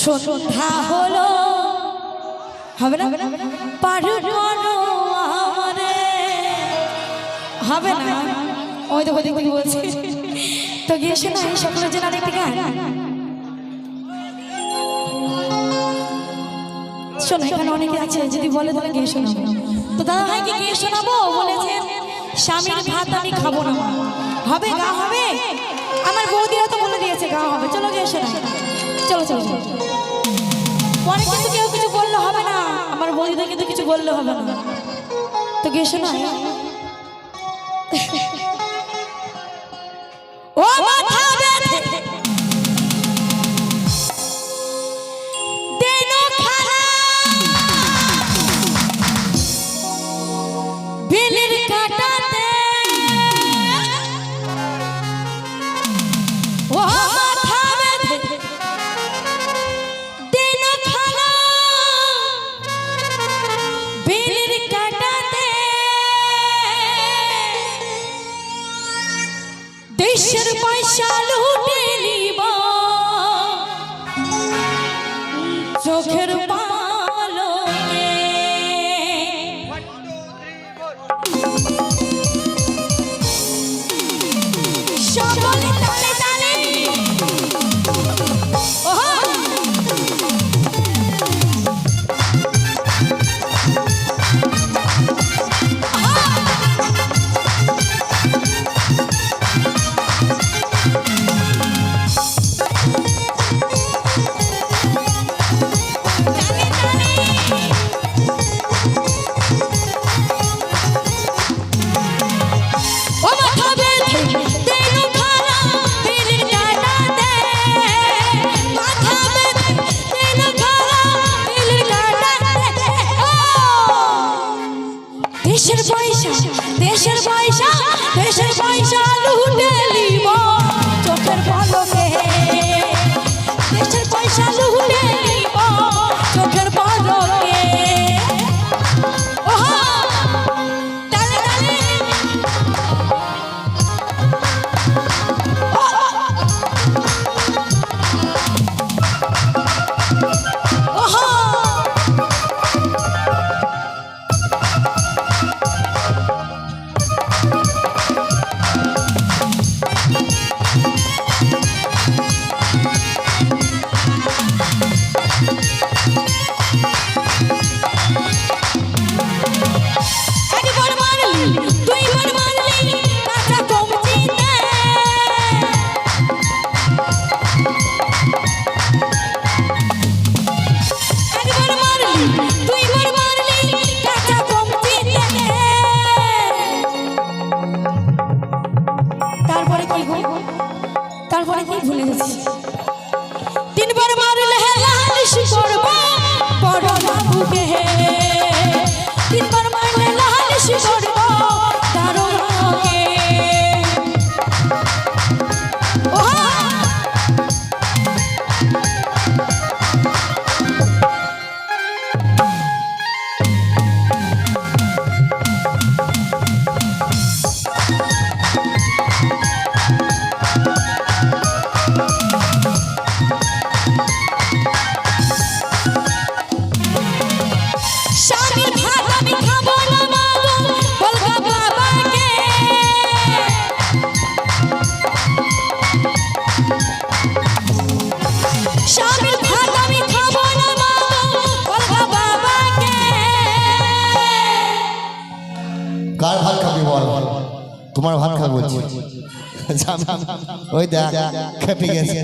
সন্ধ্যা হলো। হবে না? পার হবে না? ওই দেখো দেখো বলছি তো গিয়ে শোনা এই সকলের জন্য আরেকটি গান। শোনো এখানে অনেকে আছে যদি বলে তাহলে গিয়ে শোনাবো। তো দাদা ভাইকে গিয়ে শোনাবো বলেছেন স্বামীর ভাত আমি খাব না। হবে গা হবে? আমার বৌদিরা তো বলে দিয়েছে গা হবে। চলো গিয়ে শোনা চলো চলো চলো পরে কিন্তু কেউ কিছু বললে হবে না। আমার বৌদিদের কিন্তু কিছু বললে হবে না। তো গেছো শোনা দেশের পয়সা লুটে তারপরে কি গো তারপরে কি ভুলে গেছি? তিনবার মারলে লালিশ শিকড় বড় বাবুকে তোমার ভাত খাব ওই দেখ খেপে গেছে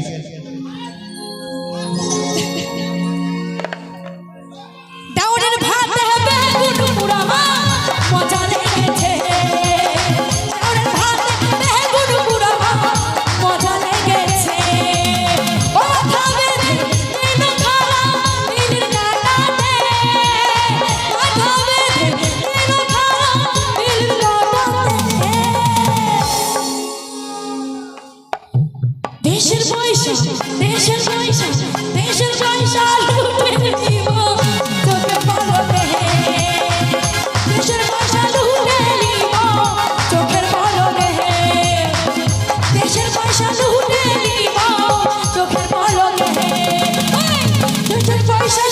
দেশের পয়সা দেশের পয়সা দেশের পয়সা লুটে নিব। চোখে পলকে দেশের পয়সা লুটে নিব। চোখের পলকে দেশের পয়সা লুটে নিব। চোখের পলকে দেশের পয়সা